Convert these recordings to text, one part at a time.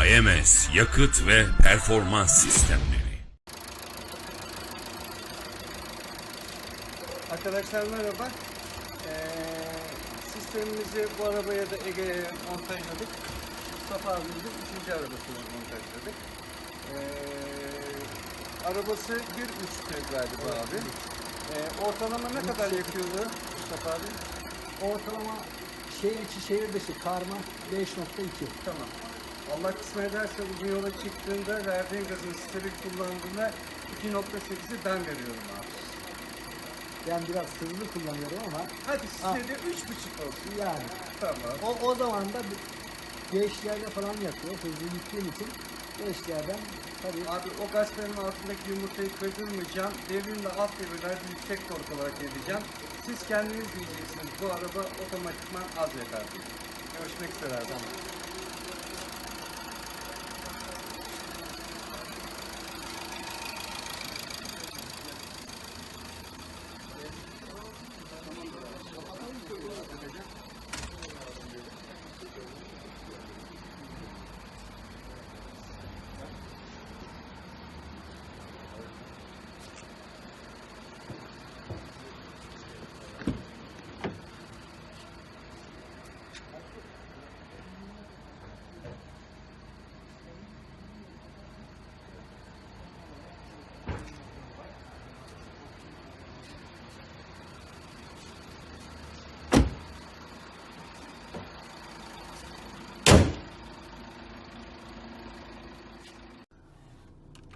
AMS Yakıt ve Performans Sistemleri Arkadaşlar merhaba. Ee, sistemimizi bu arabaya da Ege'ye montajladık. Mustafa abimizin üçüncü arabasını montajladık. Ee, arabası 1.3'tü galiba abi. Ee, ortalama ne kadar yakıyordu Mustafa abi? Ortalama şehir içi şehir dışı karma 5.2. Tamam. Allah kısmet ederse bu yola çıktığında verdiğin gazın steril kullandığında 2.8'i ben veriyorum abi. Ben biraz hızlı kullanıyorum ama Hadi Ha. size de 3.5 olsun. yani Tamam. o, o zaman da gençlerde falan yapıyor. Hızlı gittiğim için gençlerden tabii Abi o gazetenin altındaki yumurtayı kırdırmayacağım. Devrimle alt devirlerde yüksek tork olarak edeceğim. Siz kendiniz diyeceksiniz bu araba otomatikman az yakar diye. Görüşmek üzere her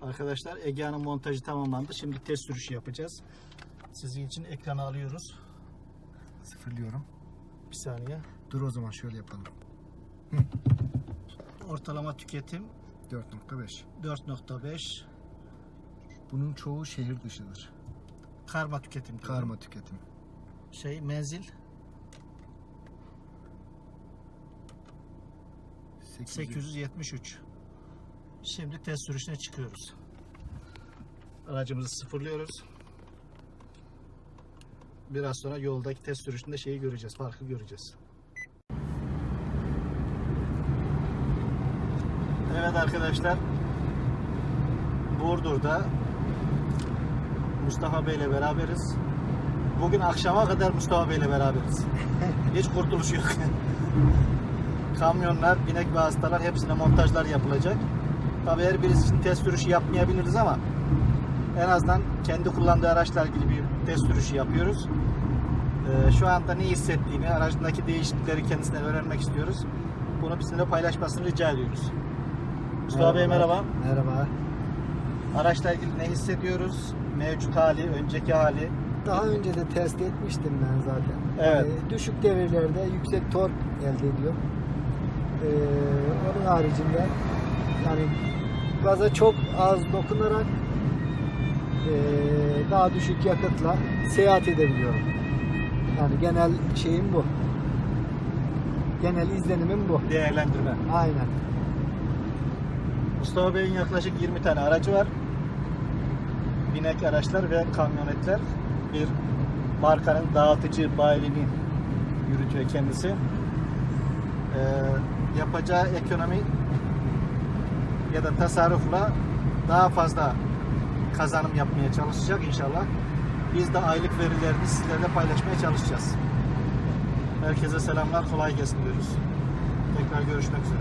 Arkadaşlar Egea'nın montajı tamamlandı. Şimdi test sürüşü yapacağız. Sizin için ekranı alıyoruz. Sıfırlıyorum. Bir saniye. Dur o zaman şöyle yapalım. Ortalama tüketim 4.5. 4.5. Bunun çoğu şehir dışıdır. Karma tüketim. diyorum. Karma tüketim. Şey menzil 800. 873. Şimdi test sürüşüne çıkıyoruz. Aracımızı sıfırlıyoruz. Biraz sonra yoldaki test sürüşünde şeyi göreceğiz, farkı göreceğiz. Evet arkadaşlar. Burdur'da Mustafa Bey ile beraberiz. Bugün akşama kadar Mustafa Bey ile beraberiz. Hiç kurtuluş yok. Kamyonlar, binek ve hastalar hepsine montajlar yapılacak. Tabii her birisi için test sürüşü yapmayabiliriz ama en azından kendi kullandığı araçlar ilgili bir test sürüşü yapıyoruz. Ee, şu anda ne hissettiğini, aracındaki değişiklikleri kendisinden öğrenmek istiyoruz. Bunu bizimle paylaşmasını rica ediyoruz. Mustafa Bey merhaba. Merhaba. Araçla ilgili ne hissediyoruz? Mevcut hali, önceki hali. Daha önce de test etmiştim ben zaten. Evet. Yani düşük devirlerde yüksek tork elde ediyor. Ee, onun haricinde yani gaza çok az dokunarak ee, daha düşük yakıtla seyahat edebiliyorum. Yani genel şeyim bu. Genel izlenimim bu. Değerlendirme. Aynen. Mustafa Bey'in yaklaşık 20 tane aracı var. Binek araçlar ve kamyonetler. Bir markanın dağıtıcı bayiliğini yürütüyor kendisi. Ee, yapacağı ekonomi ya da tasarrufla daha fazla kazanım yapmaya çalışacak inşallah. Biz de aylık verilerini sizlerle paylaşmaya çalışacağız. Herkese selamlar, kolay gelsin diyoruz. Tekrar görüşmek üzere.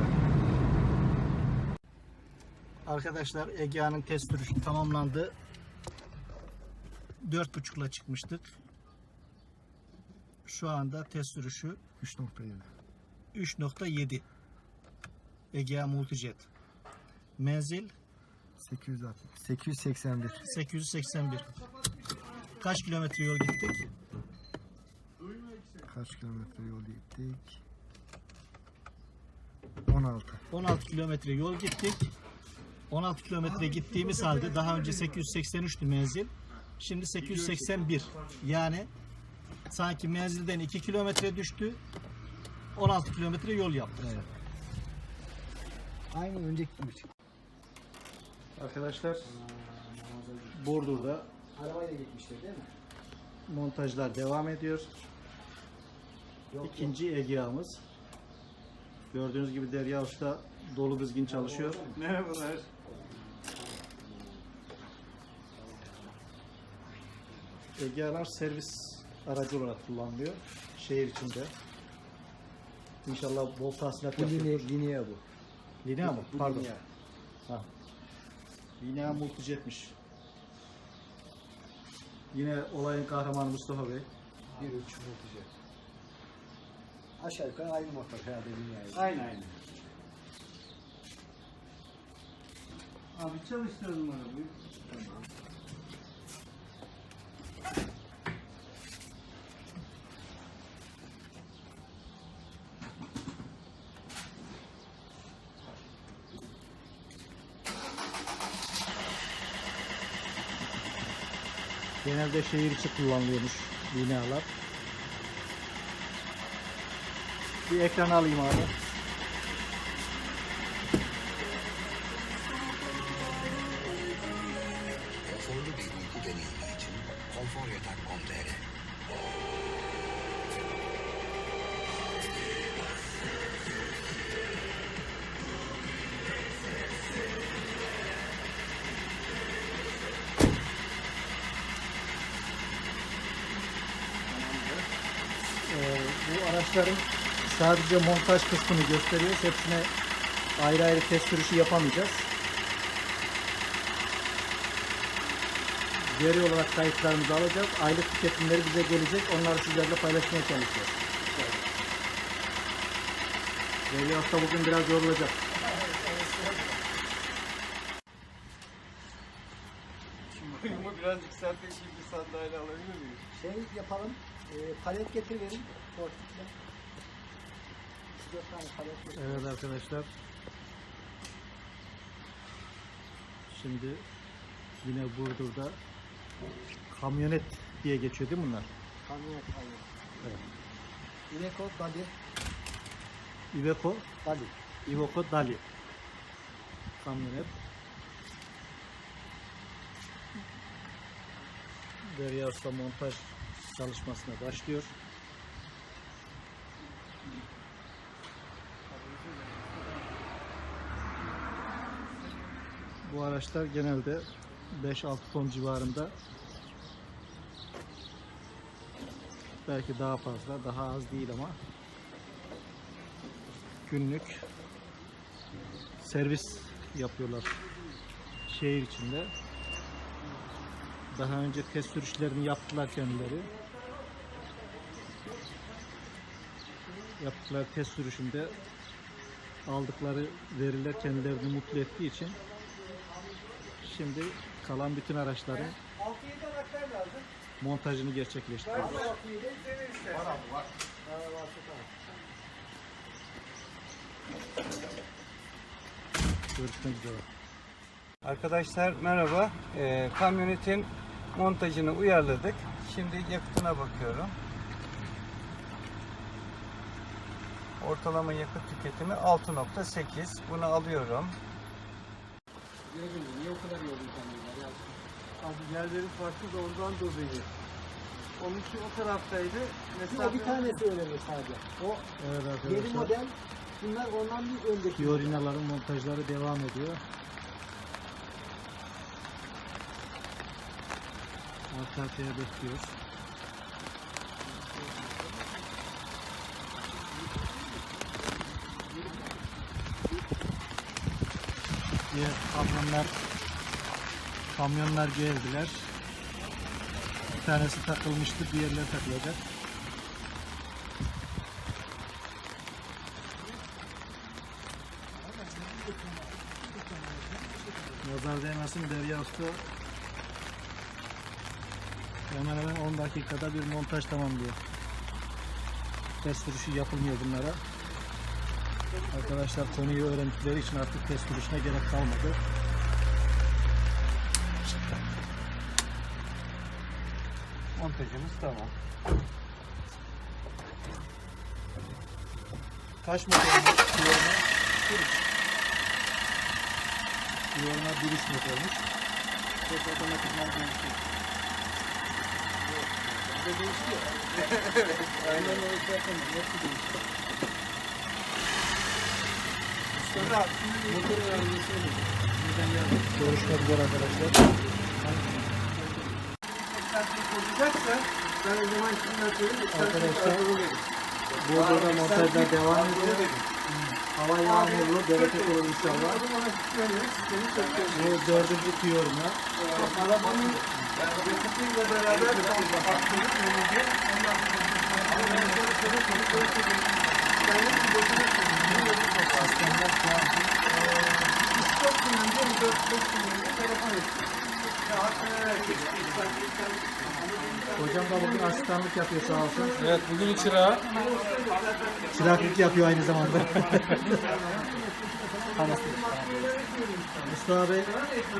Arkadaşlar Egea'nın test sürüşü tamamlandı. 4.5'la çıkmıştık. Şu anda test sürüşü 3.7. 3.7. Egea Multijet. Menzil 860. 881. 881. Kaç kilometre yol gittik? Kaç kilometre yol gittik? 16. 16 kilometre yol gittik. 16 kilometre gittiğimiz halde daha önce 883'tü menzil. Şimdi 881. Yani sanki menzilden 2 kilometre düştü. 16 kilometre yol yaptık. Aynı önceki gibi. Arkadaşlar Burdur'da Arabayla gitmişler değil mi? montajlar devam ediyor. İkinci Egea'mız. Gördüğünüz gibi Derya Usta dolu dizgin çalışıyor. Merhabalar. Egealar servis aracı olarak kullanılıyor. Şehir içinde. İnşallah bol tahsilat Bu yapıyor. linea bu. Linea mı? Bu Pardon. linea. Ha. Linea Multijet'miş. Yine olayın kahramanı Mustafa Bey. Bir üç multijet. Aşağı yukarı aynı motor herhalde lineayı. Aynen aynen. Abi çalıştıralım arabayı. Tamam. Genelde şehir içi kullanılıyormuş linealar. Bir ekran alayım abi. Bu araçların sadece montaj kısmını gösteriyoruz. Hepsine ayrı ayrı test sürüşü yapamayacağız. Veri olarak kayıtlarımızı alacağız. Aylık tüketimleri bize gelecek. Onları sizlerle paylaşmaya çalışacağız. Veli hafta bugün biraz yorulacak. Boyumu biraz yükseltmek için bir sandalye alabilir miyim? Şey yapalım. E, palet getir verin. Portikle. Dört tane palet getir. Evet arkadaşlar. Şimdi yine Burdur'da kamyonet diye geçiyor değil mi bunlar? Kamyonet aynı. Evet. Iveco Dali. Iveco, Dali. Iveco Dali. Kamyonet. Derya Usta montaj çalışmasına başlıyor. Bu araçlar genelde 5-6 ton civarında belki daha fazla, daha az değil ama günlük servis yapıyorlar şehir içinde. Daha önce test sürüşlerini yaptılar kendileri. Yaptıkları test sürüşünde aldıkları veriler kendilerini mutlu ettiği için şimdi kalan bütün araçların 6-7 anahtar lazım. montajını gerçekleştiriyoruz. Görüşmek üzere. Arkadaşlar merhaba. Ee, kamyonetin montajını uyarladık. Şimdi yakıtına bakıyorum. Ortalama yakıt tüketimi 6.8. Bunu alıyorum. Niye o kadar kendini ya? Abi yerleri farklı da ondan dolayı. Onunki o taraftaydı. O bir tanesi öyle sadece. O Evet yeni arkadaşlar. model. Bunlar ondan bir öndeki. Fiorinaların montajları devam ediyor. Arka arkaya bekliyoruz. Diğer kamyonlar kamyonlar geldiler. Bir tanesi takılmıştı, diğerleri takılacak. Nazar değmesin Derya Usta hemen hemen 10 dakikada bir montaj tamamlıyor. Test sürüşü yapılmıyor bunlara. Arkadaşlar konuyu öğrendikleri için artık test sürüşüne gerek kalmadı. Montajımız tamam. Kaç motormuş? Fiorina? Fiorina 1.3 motormuş. Tek otomatikman değişiyor. Aynen öyle zaten. Nasıl değişti? Görüşmek üzere arkadaşlar. Olacaksa ben o zaman şimdiden söyleyeyim. Arkadaşlar, Burada montajlar devam ediyor. Hava yağmurlu, bereket olur inşallah. Bu dördüncü tiyoruna. Arabanın yakıtıyla beraber aktarıp önce ondan Stop kullanınca 14 stop kullanınca telefon ettim. Ya hakkını herkes. Hocam da bugün asistanlık yapıyor sağ olsun. Evet bugün çırağı. Çıraklık yapıyor aynı zamanda. Mustafa Bey,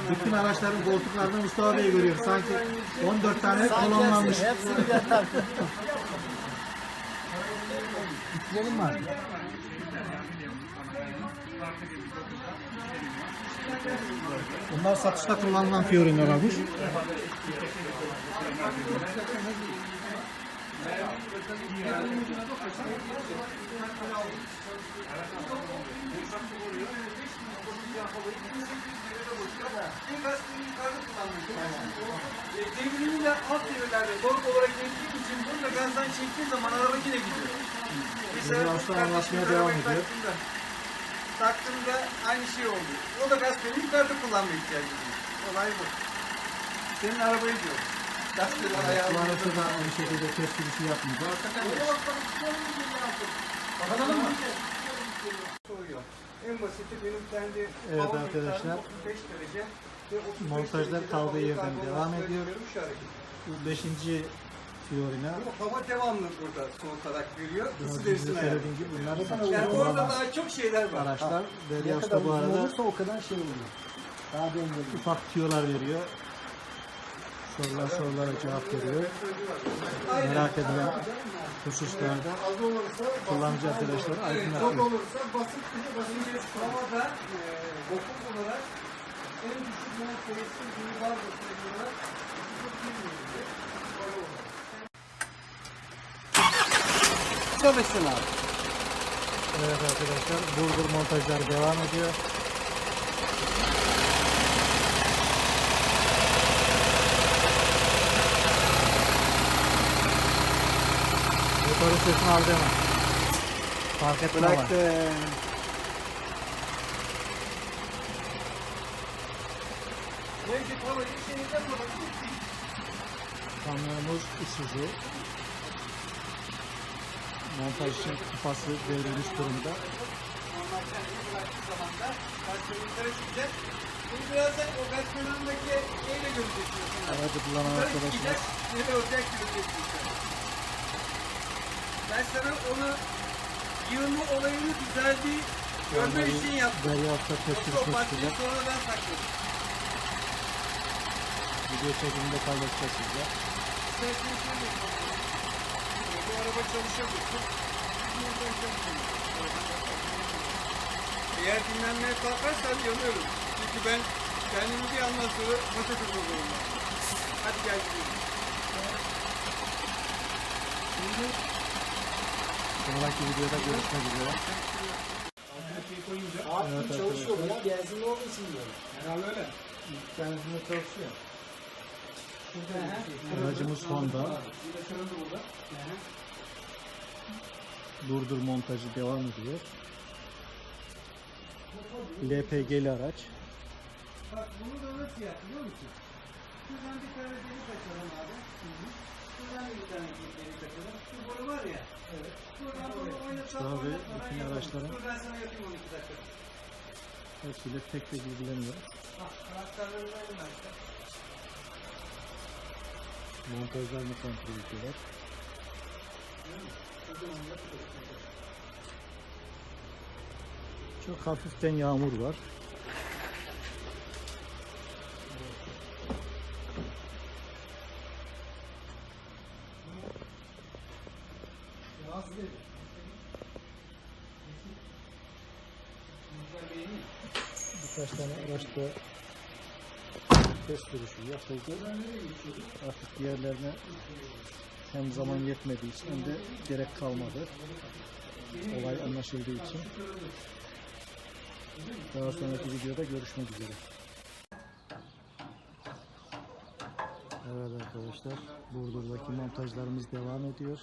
bütün araçların koltuklarında Mustafa Bey'i görüyorum. Sanki 14 tane kolonlanmış. Hepsini yatar. Bitirelim mi artık? Bunlar satışta kullanılan Fiorin'ler almış. Devrimiyle alt devirlerde tork olarak geçtiği için burada gazdan çektiğin zaman araba yine gidiyor. Böyle aslan anlatmaya devam ediyor. Taktığımda, aynı şey oldu. O da gaz freni yukarıda kullanma ihtiyacı duyuyor. Olay bu. Senin arabayı diyor. Gaz freni ayağı. Kullanırsa da aynı şekilde test sürüşü yapmayacak. Bakalım mı? Soruyor. En basiti benim kendi Evet hava arkadaşlar, miktarım 35 derece ve 35 montajlar derecede kaldığı hava yerden devam ediyor. şu hareket. Bu beşinci Fiorina. Bu hava devamlı burada soğutarak veriyor. Isı Gördüğünüz versin ayağı. Yani orada daha çok şeyler var. araçlar. Derya Usta bu arada olursa o kadar şey oluyor. Daha dengeli. ufak tüyolar veriyor. Sorular sorulara cevap veriyor. Merak edilen hususlarda kullanıcı arkadaşlar Çok aydınlatıyor. olursa basıp basınca havada e, dokuz olarak en düşük mol sayısı bir var basınca Çalışsın abi. Evet arkadaşlar Burgur montajlar devam ediyor. Motorun sesini aldı hemen. Fark etme şeyinde sonra Kamyonumuz Isuzu. Montaj için kupası devrilmiş durumda. Şimdi birazdan o gazetelerdeki şeyle göreceksiniz. Aracı kullanan arkadaşlar. Ne olacak göreceksiniz. Ben sana onu yığılma olayını düzeldiği görme için yaptım. Derya Usta test Yoksa o sürüşüne parçayı çıkacak. sonradan sakladım. Video çekiminde paylaşacağız sizle. İsterseniz şöyle. Bu araba çalışabilir. Eğer dinlenmeye kalkarsan yanıyorum. Çünkü ben kendimi bir andan sonra kırma zorundayım. Hadi gel gidelim. Sonraki videoda görüşmek üzere. Abi çalışıyor ya. Benzinli olduğu için diyorum. Herhalde öyle. Benzinle çalışıyor. Aracımız Honda. Durdur montajı devam ediyor. LPG'li araç. Bak bunu da nasıl yap biliyor musun? Şuradan bir tane delik açalım abi. Şuradan bir tane delik açalım. Şu boru var ya. Evet. Şuradan boru oynatalım. Oynatmadan bütün araçların- Dur ben sana yapayım 12 dakika. Hepsiyle tek tek ilgileniyor. Bak anahtarları verin ben size. Montajlarını kontrol ediyorlar. Çok hafiften yağmur var. Birkaç tane araçta test sürüşü yapıldı. Artık diğerlerine hem zaman yetmediği için hem de gerek kalmadı. Olay anlaşıldığı için. Daha sonraki videoda görüşmek üzere. Evet arkadaşlar, Burdur'daki montajlarımız devam ediyor.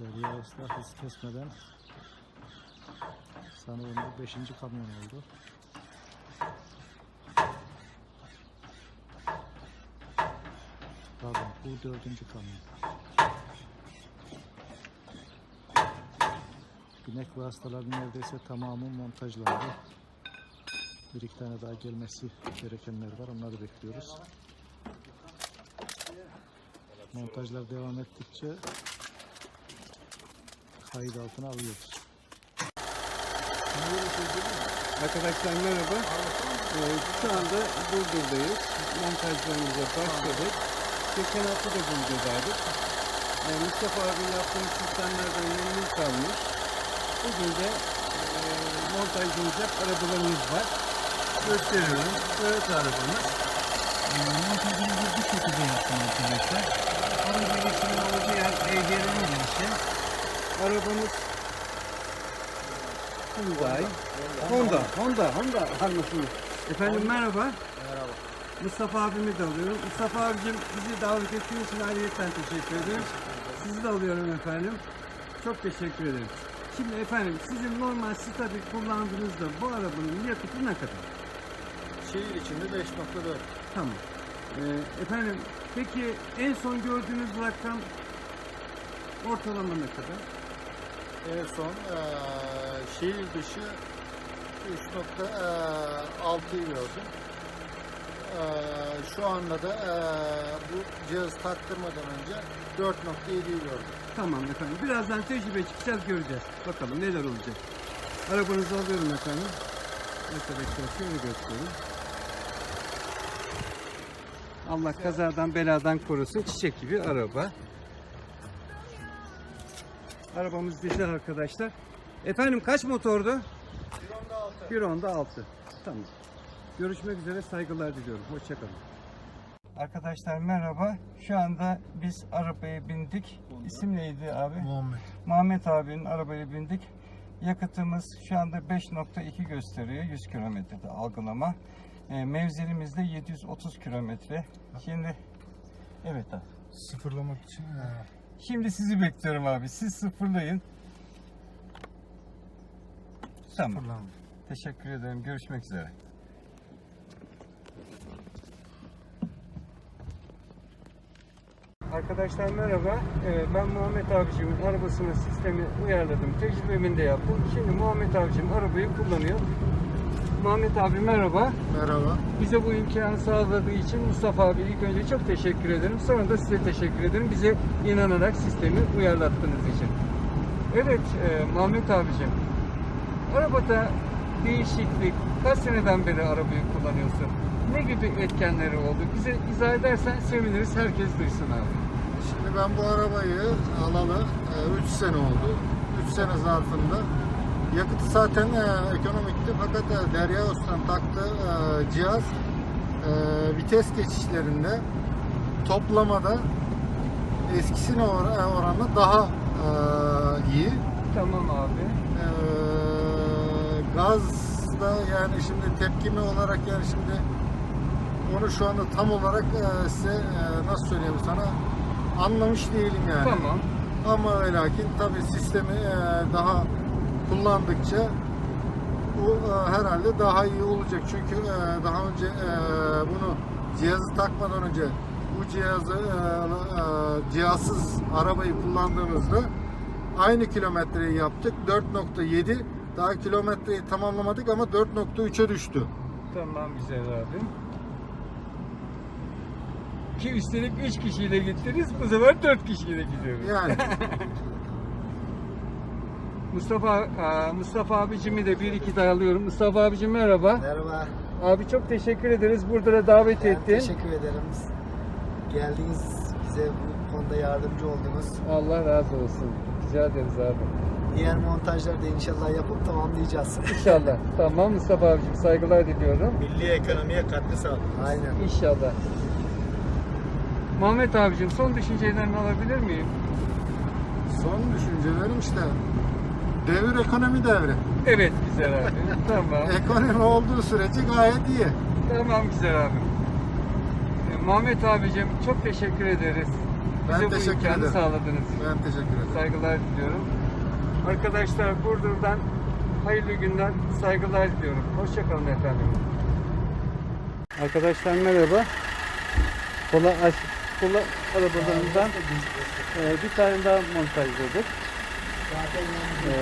Derya Usta hız kesmeden sanırım bu 5. kamyon oldu. Pardon, bu dördüncü kamyon. Binek vasıtaların neredeyse tamamı montajlandı. Bir iki tane daha gelmesi gerekenler var. Onları bekliyoruz. Montajlar devam ettikçe kayıt altına alıyoruz. Arkadaşlar merhaba. Ee, şu anda Burdur'dayız. Montajlarımıza başladık. Geçen hafta da Burdur'daydık. Ee, Mustafa abi yaptığımız sistemlerden memnun kalmış. Bugün de e, montajlanacak arabalarımız var. Gösteriyorum. Evet arabamız. Ee, montajımızı bu şekilde yaptım arkadaşlar. Araba girişinin olduğu yer EGR'nin girişi. Arabamız Hyundai. Honda, Honda, Honda anlaşılıyor. Efendim merhaba. Merhaba. Mustafa abimi de alıyorum. Mustafa abicim bizi davet ettiğiniz için ayrıyetten teşekkür ederim. Sizi de alıyorum efendim. Çok teşekkür ederim. Şimdi efendim sizin normal statik kullandığınızda bu arabanın yakıtı ne kadar? Şehir içinde 5.4. Tamam. Ee, efendim peki en son gördüğünüz rakam ortalama ne kadar? En son eee, şehir dışı 3.6'yı gördüm. Eee, şu anda da eee, bu cihaz taktırmadan önce 4.7'yi gördüm. Tamam efendim. Birazdan tecrübe çıkacağız göreceğiz. Bakalım neler olacak. Arabanızı alıyorum efendim. Arkadaşlar şöyle göstereyim. Allah kazadan beladan korusun. Çiçek gibi araba. Arabamız güzel arkadaşlar. Efendim kaç motordu? Bir onda 6. Tamam. Görüşmek üzere saygılar diliyorum. Hoşçakalın. Arkadaşlar merhaba. Şu anda biz arabaya bindik. İsim neydi abi? Muhammed. Muhammed abinin arabaya bindik. Yakıtımız şu anda 5.2 gösteriyor 100 kilometrede algılama. E, mevzilimiz de 730 kilometre. Şimdi evet abi. Sıfırlamak için Şimdi sizi bekliyorum abi. Siz sıfırlayın. Tamam. Teşekkür ederim. Görüşmek üzere. Arkadaşlar merhaba. Ee, Ben Muhammed abicimin arabasının sistemi uyarladım. Tecrübemi de yaptım. Şimdi Muhammed abicim arabayı kullanıyor. Muhammed abi merhaba. Merhaba. Bize bu imkanı sağladığı için Mustafa abi ilk önce çok teşekkür ederim. Sonra da size teşekkür ederim. Bize inanarak sistemi uyarlattığınız için. Evet e, Muhammed abicim. Arabada değişiklik, kaç seneden beri arabayı kullanıyorsun? Ne gibi etkenleri oldu? Bize izah edersen seviniriz. Herkes duysun abi. Şimdi ben bu arabayı alalı 3 sene oldu. 3 sene zarfında. Yakıtı zaten e, ekonomikti fakat e, Derya Usta'nın taktığı e, cihaz e, vites geçişlerinde toplamada eskisine or- oranla daha e, iyi. Tamam abi. E, gazda yani şimdi tepkimi olarak yani şimdi onu şu anda tam olarak e, size e, nasıl söyleyeyim sana anlamış değilim yani. Tamam. Ama ve lakin tabii sistemi e, daha kullandıkça bu e, herhalde daha iyi olacak. Çünkü e, daha önce e, bunu cihazı takmadan önce bu cihazı e, e, cihazsız arabayı kullandığımızda aynı kilometreyi yaptık. 4.7 daha kilometreyi tamamlamadık ama 4.3'e düştü. Tamam güzel abi. Ki üstelik 3 kişiyle gittiniz. Bu sefer 4 kişiyle gidiyoruz. Yani Mustafa aa, Mustafa abicimi de bir iki daha alıyorum. Mustafa abicim merhaba. Merhaba. Abi çok teşekkür ederiz. Burada da davet Ben ettin. teşekkür ederim. Geldiniz bize bu konuda yardımcı oldunuz. Allah razı olsun. Rica ederiz abi. Diğer montajları da inşallah yapıp tamamlayacağız. İnşallah. tamam Mustafa abicim saygılar diliyorum. Milli ekonomiye katkı sağlıyor. Aynen. İnşallah. Muhammed abicim son düşüncelerini alabilir miyim? Son düşüncelerim işte devir ekonomi devri. Evet güzel abi. tamam. Ekonomi olduğu sürece gayet iyi. Tamam güzel abi. Ee, Muhammed abicim çok teşekkür ederiz. Ben Bize bu teşekkür imkanı ederim. sağladınız. Ben teşekkür ederim. Saygılar diliyorum. Arkadaşlar Burdur'dan hayırlı günler, saygılar diliyorum. Hoşçakalın efendim. Arkadaşlar merhaba. Kola, kola arabalarından e, bir tane daha montajladık. E,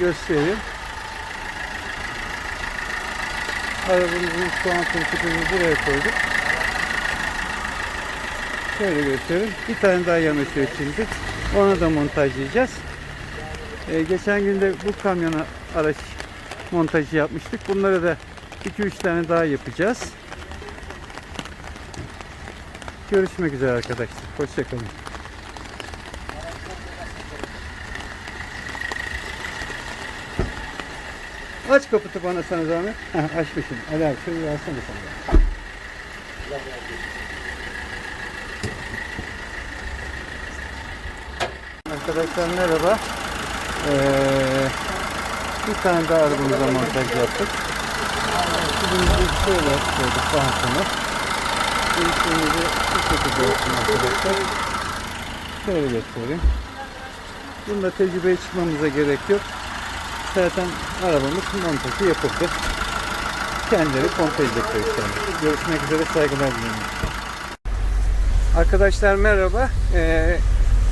göstereyim. Arabamızın şu an koltuklarını buraya koyduk. Şöyle göstereyim. Bir tane daha yanaşıyor şimdi. Onu da montajlayacağız. Ee, geçen günde bu kamyona araç montajı yapmıştık. Bunları da 2-3 tane daha yapacağız. Görüşmek üzere arkadaşlar. Hoşçakalın. Aç kaputu bana sana zahmet. Heh, açmışım. Ali abi şöyle versene sana. Arkadaşlar merhaba. Ee, bir tane daha arabamıza montaj yaptık. Şimdi şöyle koyduk bantını. İlkimizi bu şekilde yaptım arkadaşlar. Şöyle göstereyim. Bunda tecrübeye çıkmamıza gerek yok. Zaten arabamız montajı yapıldı. Kendileri kontrol edecekler. Görüşmek üzere saygılar diliyorum. Arkadaşlar merhaba. Ee,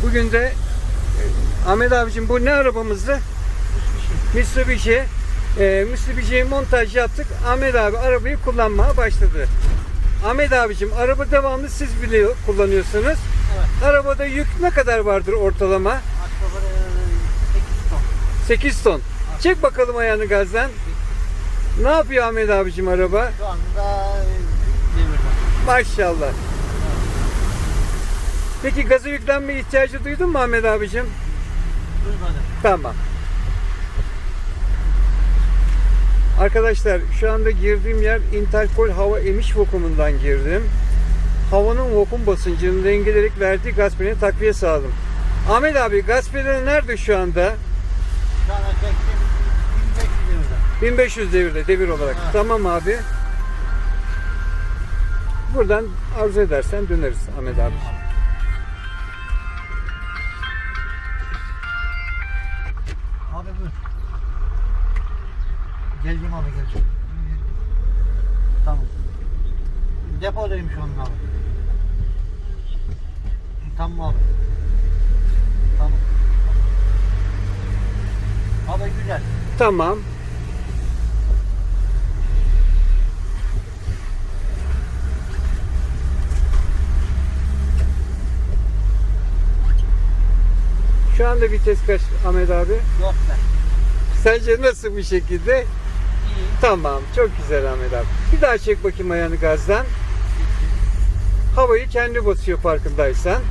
bugün de Ahmet abicim bu ne arabamızdı? Mitsubishi. Ee, Mitsubishi'ye montaj yaptık. Ahmet abi arabayı kullanmaya başladı. Ahmet abicim araba devamlı siz bile kullanıyorsunuz. Arabada yük ne kadar vardır ortalama? 8 ton. Çek bakalım ayağını gazdan. Ne yapıyor Ahmet abicim araba? Şu anda demirden. Maşallah. Peki gaza yüklenme ihtiyacı duydun mu Ahmet abicim? Duymadım. Tamam. Arkadaşlar şu anda girdiğim yer interkol hava emiş vakumundan girdim. Havanın vakum basıncını dengeleyerek verdiği gaz pedalini takviye sağladım. Ahmet abi gaz pedali nerede şu anda? Şu çektim 1500 demirden. 1500 devirde devir olarak. Ha. Tamam abi. Buradan arzu edersen döneriz Ahmet. Abi Tamam. Şu anda vites kaç Ahmet abi? Yok be. Sence nasıl bir şekilde? İyi. Tamam. Çok güzel Ahmet abi. Bir daha çek bakayım ayağını gazdan. Havayı kendi basıyor farkındaysan.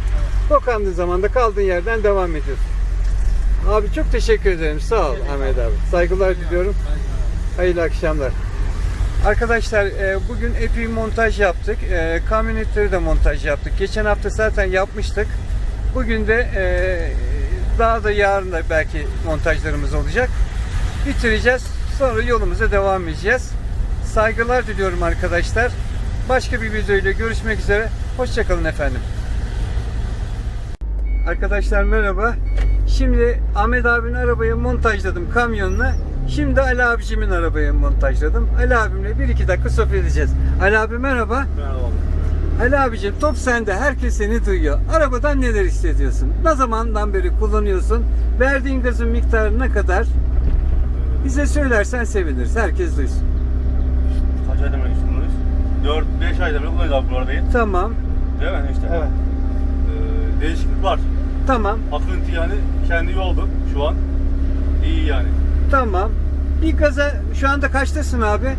Dokandığı zaman da kaldığın yerden devam ediyorsun. Abi çok teşekkür ederim. Sağ ol Ahmet abi. Saygılar diliyorum. Hayırlı akşamlar. Arkadaşlar e, bugün epey montaj yaptık. E, Kamyonetleri de montaj yaptık. Geçen hafta zaten yapmıştık. Bugün de e, daha da yarın da belki montajlarımız olacak. Bitireceğiz. Sonra yolumuza devam edeceğiz. Saygılar diliyorum arkadaşlar. Başka bir videoyla görüşmek üzere. Hoşçakalın efendim. Arkadaşlar merhaba. Şimdi Ahmet abinin arabaya montajladım kamyonuna. Şimdi Ali abicimin arabaya montajladım. Ali abimle bir iki dakika sohbet edeceğiz. Ali abi merhaba. Merhaba. Ali abicim top sende. Herkes seni duyuyor. Arabadan neler hissediyorsun? Ne zamandan beri kullanıyorsun? Verdiğin gazın miktarı ne kadar? Bize söylersen seviniriz. Herkes duysun. Kaç ayda beri kullanıyoruz? 4-5 ayda beri kullanıyoruz abi bu arabayı. Tamam. Değil mi işte? Evet. Ee, değişiklik var. Tamam. Akıntı yani kendi yoldu şu an. İyi yani. Tamam. Bir gaza şu anda kaçtasın abi?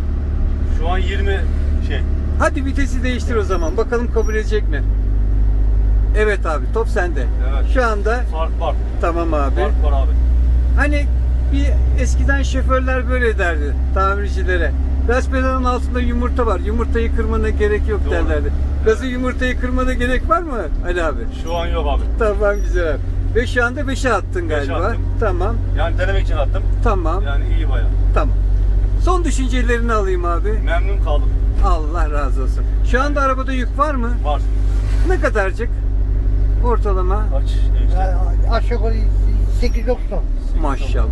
Şu an 20 şey. Hadi vitesi değiştir o zaman. Bakalım kabul edecek mi? Evet abi top sende. Evet. Şu anda Fark var. tamam abi. Fark var abi. Hani bir eskiden şoförler böyle derdi tamircilere. Gaz pedalının altında yumurta var. Yumurtayı kırmana gerek yok Doğru. derlerdi. Gazı yumurtayı kırmana gerek var mı Ali abi? Şu an yok abi. Tamam güzel abi. Ve şu anda 5'e attın Beşe galiba. attım. Tamam. Yani denemek için attım. Tamam. Yani iyi baya. Tamam. Son düşüncelerini alayım abi. Memnun kaldım. Allah razı olsun. Şu anda arabada yük var mı? Var. Ne kadarcık? Ortalama. Kaç işte. aşağı yukarı 8-9 ton. Maşallah.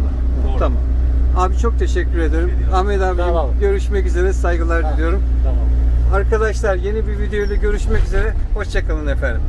Doğru. Tamam. Abi çok teşekkür ederim. Ahmet abi Tamam. görüşmek üzere. Saygılar diliyorum. Tamam. Arkadaşlar yeni bir video ile görüşmek üzere. Hoşçakalın efendim.